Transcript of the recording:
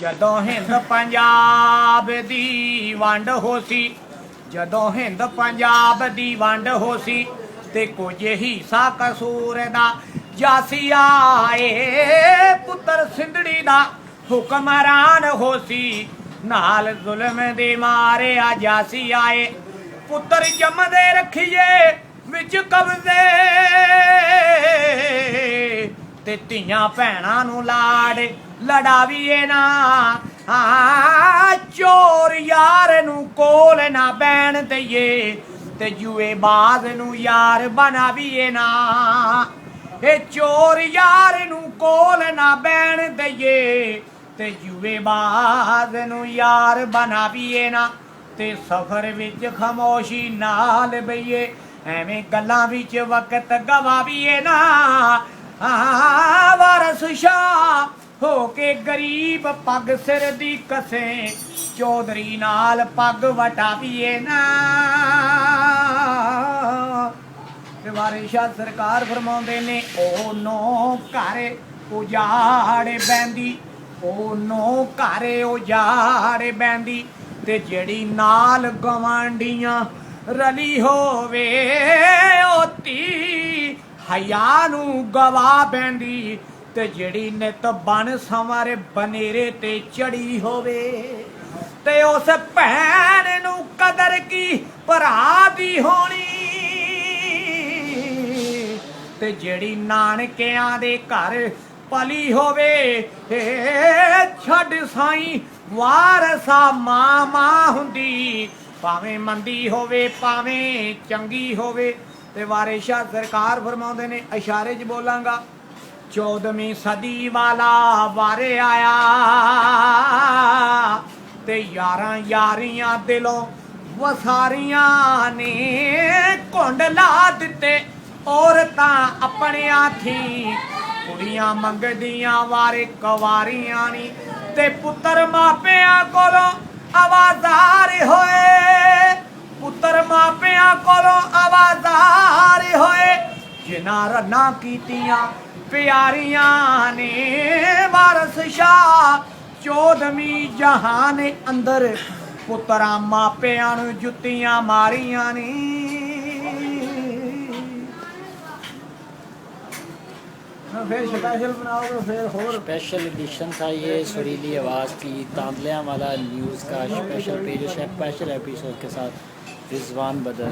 ਜਦੋਂ ਹਿੰਦ ਪੰਜਾਬ ਦੀ ਵੰਡ ਹੋਸੀ, ਜਦੋਂ ਹਿੰਦ ਪੰਜਾਬ ਦੀ ਵੰਡ ਹੋਸੀ, ਤੇ ਕੁਝ ਹਿੱਸਾ ਕਸੂਰ ਦਾ ਜਾਸੀ ਆਏ ਪੁੱਤਰ ਸਿੰਧੜੀ ਦਾ ਹੁਕਮਰਾਨ ਹੋਸੀ, ਨਾਲ ਜ਼ੁਲਮ ਦੇ ਮਾਰੇ ਆ ਜਾਸੀ ਆਏ, ਪੁੱਤਰ ਜੰਮਦੇ ਰੱਖੀਏ, ਵਿੱਚ ਕਬਜ਼ੇ ਤੇ ਧੀਆਂ ਭੈਣਾਂ ਨੂੰ ਲਾੜ, ਲੜਾਵੀਏ ਨਾ। ਆ, ਚੋਰ ਯਾਰ ਨੂੰ ਕੋਲ ਨਾ ਬੈਣ ਦਈਏ, ਤੇ ਜੂਏ ਬਾਜ਼ ਨੂੰ ਯਾਰ ਬਣਾਵੀਏ ਨਾ। ਇਹ ਚੋਰ ਯਾਰ ਨੂੰ ਕੋਲ ਨਾ ਬੈਣ ਦਈਏ, ਤੇ ਜੂਏ ਬਾਜ਼ ਨੂੰ ਯਾਰ ਬਣਾਵੀਏ ਨਾ। ਤੇ ਸਫ਼ਰ ਵਿੱਚ ਖਮੋਸ਼ੀ ਨਾਲ ਬਈਏ, ਐਵੇਂ ਗੱਲਾਂ ਵਿੱਚ ਵਕਤ ਗਵਾਵੀਏ ਨਾ। ਆ ਵਾਰਸ ਸ਼ਾਹ ਹੋ ਕੇ ਗਰੀਬ ਪੱਗ ਸਿਰ ਦੀ ਕਸੇ, ਚੌਧਰੀ ਨਾਲ ਪੱਗ ਵਟਾਵੀਏ ਨਾ। ਤੇ ਵਾਰਿਸ ਸਰਕਾਰ ਫਰਮਾਉਂਦੇ ਨੇ ਉਹ ਨੋ ਘਰ ਉਜਾੜੇ ਬੈਂਦੀ ਉਹ ਨੋ ਘਰ ਉਜਾੜੇ ਬੈੰਦੀ ਤੇ ਜਿਹੜੀ ਨਾਲ ਗਵਾਂਡੀਆਂ ਰਲੀ ਹੋਵੇ ਹਯਾ ਨੂੰ ਗਵਾ ਬੈੰਦੀ ਤੇ ਜਿਹੜੀ ਨਿਤ ਬਨ ਸੰਵਰ ਬਨੇਰੇ ਤੇ ਚੜੀ ਹੋਵੇ। ਤੇ ਉਸ ਭੈਣ ਨੂੰ ਕਦਰ ਕੀ ਭਰਾ ਦੀ ਹੋਣੀ? ਤੇ ਜਿਹੜੀ ਨਾਨਕਿਆਂ ਦੇ ਘਰ ਪਲੀ ਹੋਵੇ ਛੱਡ ਸਾਈ ਵਾਰਸਾ ਮਾਂ ਮਾਂ ਹੁੰਦੀ। ਭਾਵੇਂ ਮੰਦੀ ਹੋਵੇ, ਭਾਵੇਂ ਚੰਗੀ ਹੋਵੇ ਤੇ ਵਾਰਿਸ਼ਾ ਸਰਕਾਰ ਫਰਮਾਉਂਦੇ ਨੇ, ਇਸ਼ਾਰੇ 'ਚ ਬੋਲਾਂਗਾ 14ਵੀਂ ਸਦੀ ਵਾਲਾ ਵਾਰੇ ਆਇਆ ਤੇ ਯਾਰਾਂ ਯਾਰੀਆਂ ਦਿਲੋਂ ਵਸਾਰੀਆਂ ਨੇ ਘੁੰਡ ਲਾ ਦਿੱਤੇ, ਔਰਤਾਂ ਆਪਣਿਆਂ ਥੀ, ਕੁੜੀਆਂ ਮੰਗਦੀਆਂ ਵਾਰੇ ਕਵਾਰੀਆਂ ਨੀ, ਤੇ ਪੁੱਤਰ ਮਾਪਿਆਂ ਕੋਲੋਂ ਆਵਾਜ਼ਾਰ ਹੋਏ, ਪੁੱਤਰ ਮਾਪਿਆਂ ਕੋਲੋਂ ਆਵਾਜ਼ਾਰ ਜਿਨ੍ਹਾਂ ਰਨਾ ਕੀਤੀਆਂ ਪਿਆਰੀਆਂ ਨੇ ਵਾਰਸ ਸ਼ਾਹ ਚੌਦਵੀਂ ਜਹਾਨ ਅੰਦਰ ਪੁੱਤਰਾਂ ਮਾਪਿਆਂ ਨੂੰ ਜੁੱਤੀਆਂ ਮਾਰੀਆਂ ਨੇ ਫਿਰ ਸਪੈਸ਼ਲ ਬਣਾਓਗੇ ਫਿਰ ਹੋਰ स्पेशल एडिशन था ये सुरीली आवाज़ की तांदलियाँ वाला न्यूज़ का स्पेशल पेज स्पेशल एपिसोड के साथ रिजवान बदर